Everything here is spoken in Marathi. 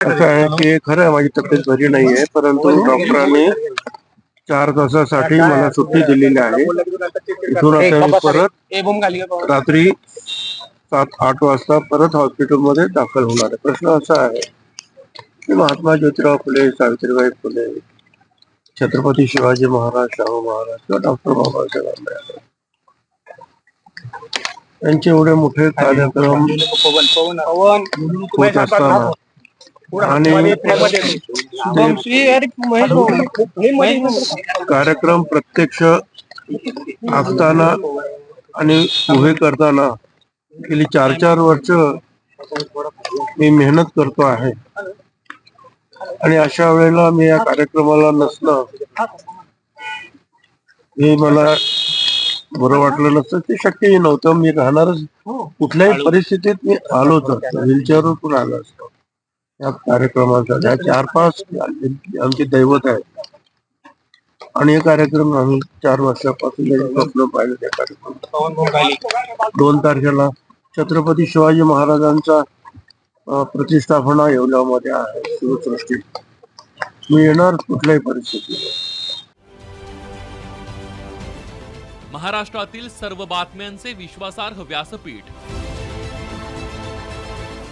असं आहे की खरं आहे माझी तब्येत बरी नाही आहे परंतु डॉक्टरांनी चार तासासाठी मला सुट्टी दिलेली आहे. इथून आता मी परत रात्री सात आठ वाजता परत हॉस्पिटलमध्ये दाखल होणार आहे. प्रश्न असा आहे की महात्मा ज्योतिराव फुले सावित्रीबाई फुले छत्रपती शिवाजी महाराज शाहू महाराज किंवा डॉक्टर बाबासाहेब आंबेडकर. यांचे एवढे मोठे कार्यक्रम होत असताना आणि कार्यक्रम प्रत्यक्ष असताना आणि उभे करताना गेली चार चार वर्ष मी मेहनत करतो आहे. आणि अशा वेळेला मी या कार्यक्रमाला नसणं हे मला बरं वाटलं नसतं. ते शक्यही नव्हतं. मी राहणारच कुठल्याही परिस्थितीत मी आलो तर व्हीलचेअरवर पण आलो असतो. या कार्यक्रमासाठी या चार पाच आमचे दैवत आहेत. आणि हे कार्यक्रम आम्ही चार वर्षापासून स्वप्न पाहिलं त्या कार्यक्रम दोन तारखेला छत्रपती शिवाजी महाराजांचा प्रतिष्ठापना येवल्यामध्ये आहे शिवसृष्टी. मी येणार कुठल्याही परिस्थितीत. महाराष्ट्रातील सर्व बातम्यांचे विश्वासार्ह व्यासपीठ